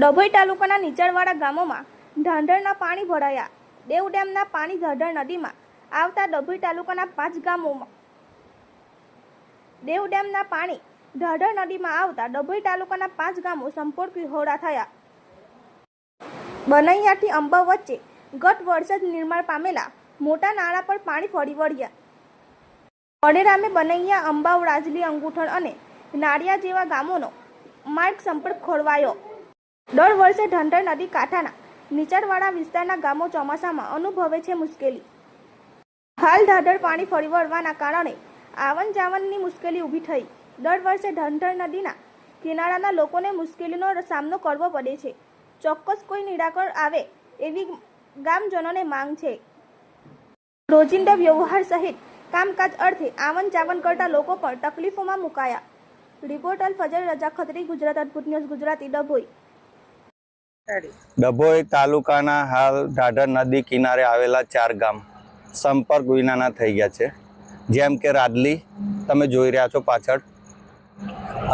ડભોઈ તાલુકાના નીચાણવાળા ગામોમાં ઢાંઢરના પાણી ભરાયા. દેવ ડેમના પાણી ઢાઢર નદીમાં આવતા ડભોઈ તાલુકાના પાંચ ગામોમાં દેવ ડેમના પાણી ઢાઢર નદીમાં આવતા ડભોઈ તાલુકાના પાંચ ગામો સંપૂર્ણ વિહોરા થયા. બનૈયાથી અંબા વચ્ચે ગત વર્ષે જ નિર્માણ પામેલા મોટા નાળા પર પાણી ફરી વળ્યા. અડેરામે બનૈયા અંબાવ રાજલી અંગૂઠણ અને નાળિયા જેવા ગામોનો માર્ગ સંપર્ક ખોરવાયો. દર વર્ષે ઢંઢર નદી કાંઠાના નીચાણવાળા વિસ્તારના ગામો ચોમાસામાં અનુભવે છે મુશ્કેલી. હાલ ઢાઢર પાણી ફરી વળવાના કારણે આવન જાવનની મુશ્કેલી ઊભી થઈ. દર વર્ષે ઢંઢર નદીના કિનારાના લોકોને મુશ્કેલીનો સામનો કરવો પડે છે. ચોક્કસ કોઈ નિરાકરણ આવે એવી ગામજનોને માંગ છે. રોજિંદા વ્યવહાર સહિત કામકાજ અર્થે આવન જાવન કરતા લોકો પણ તકલીફોમાં મુકાયા. રિપોર્ટર ફજર રજા ખત્રી, ગુજરાત અદભુત ન્યૂઝ, ગુજરાતી ડભોઈ. ડભોઈ તાલુકાના હાલ ઢાઢર નદી કિનારે આવેલા ચાર ગામ સંપર્ક વિનાના થઈ ગયા છે. જેમ કે રાદલી તમે જોઈ રહ્યા છો પાછળ.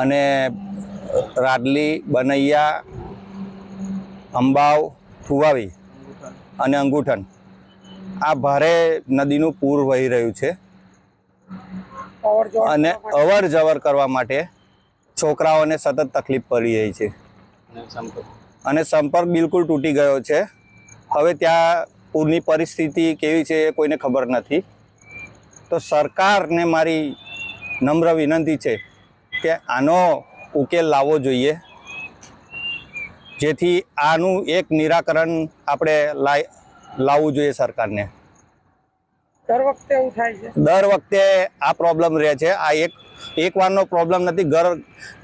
અને રાદલી બનૈયા અંબાવ ફુવાવી અને અંગૂઠન. આ ભારે નદીનું પૂર વહી રહ્યું છે. અને અવર જવર કરવા માટે છોકરાઓને સતત તકલીફ પડી રહી છે. અને સંપર્ક બિલકુલ તૂટી ગયો છે. હવે ત્યાં પૂરની પરિસ્થિતિ કેવી છે એ કોઈને ખબર નથી. તો સરકારને મારી નમ્ર વિનંતી છે કે આનો ઉકેલ લાવવો જોઈએ. જેથી આનું એક નિરાકરણ આપણે લાવવું જોઈએ સરકારને. દર વખતે એવું થાય છે? દર વખતે આ પ્રોબ્લેમ રહે છે. આ એક એક વારનો પ્રોબ્લેમ નથી. ઘર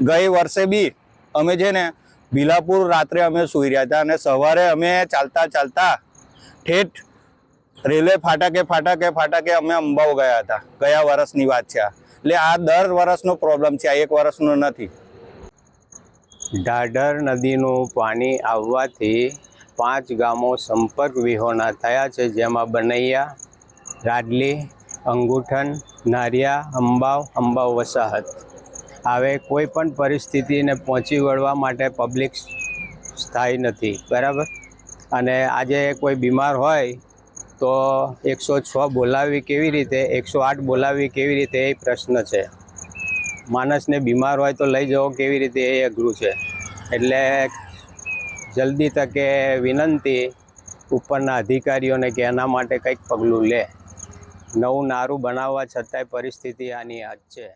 ગઈ વર્ષે બી અમે છે ને ભીલાપુર રાત્રે અમે સૂઈ રહ્યા હતા અને સવારે અમે ચાલતા ચાલતા ઠેઠ રેલવે ફાટકે ફાટકે ફાટકે અમે અંબાવ ગયા હતા. ગયા વર્ષની વાત છે એટલે આ દર વર્ષનો પ્રોબ્લેમ છે, આ એક વર્ષનો નથી. ઢાઢર નદીનું પાણી આવવાથી પાંચ ગામો સંપર્ક વિહોણા થયા છે, જેમાં બનૈયા રાડલી અંગુઠન, નારિયા, અંબાવ અંબાવ વસાહત. હવે કોઈ પણ પરિસ્થિતિને પહોંચી વળવા માટે પબ્લિક સ્થાયી નથી, બરાબર? અને આજે કોઈ બીમાર હોય તો એકસો છ બોલાવવી કેવી રીતે, એકસો આઠ બોલાવવી કેવી રીતે એ પ્રશ્ન છે. માણસને બીમાર હોય તો લઈ જવો કેવી રીતે એ અઘરું છે. એટલે જલ્દી તકે વિનંતી ઉપરના અધિકારીઓને કે એના માટે કંઈક પગલું લે. નવું નારું બનાવવા છતાંય પરિસ્થિતિ આની આજ છે.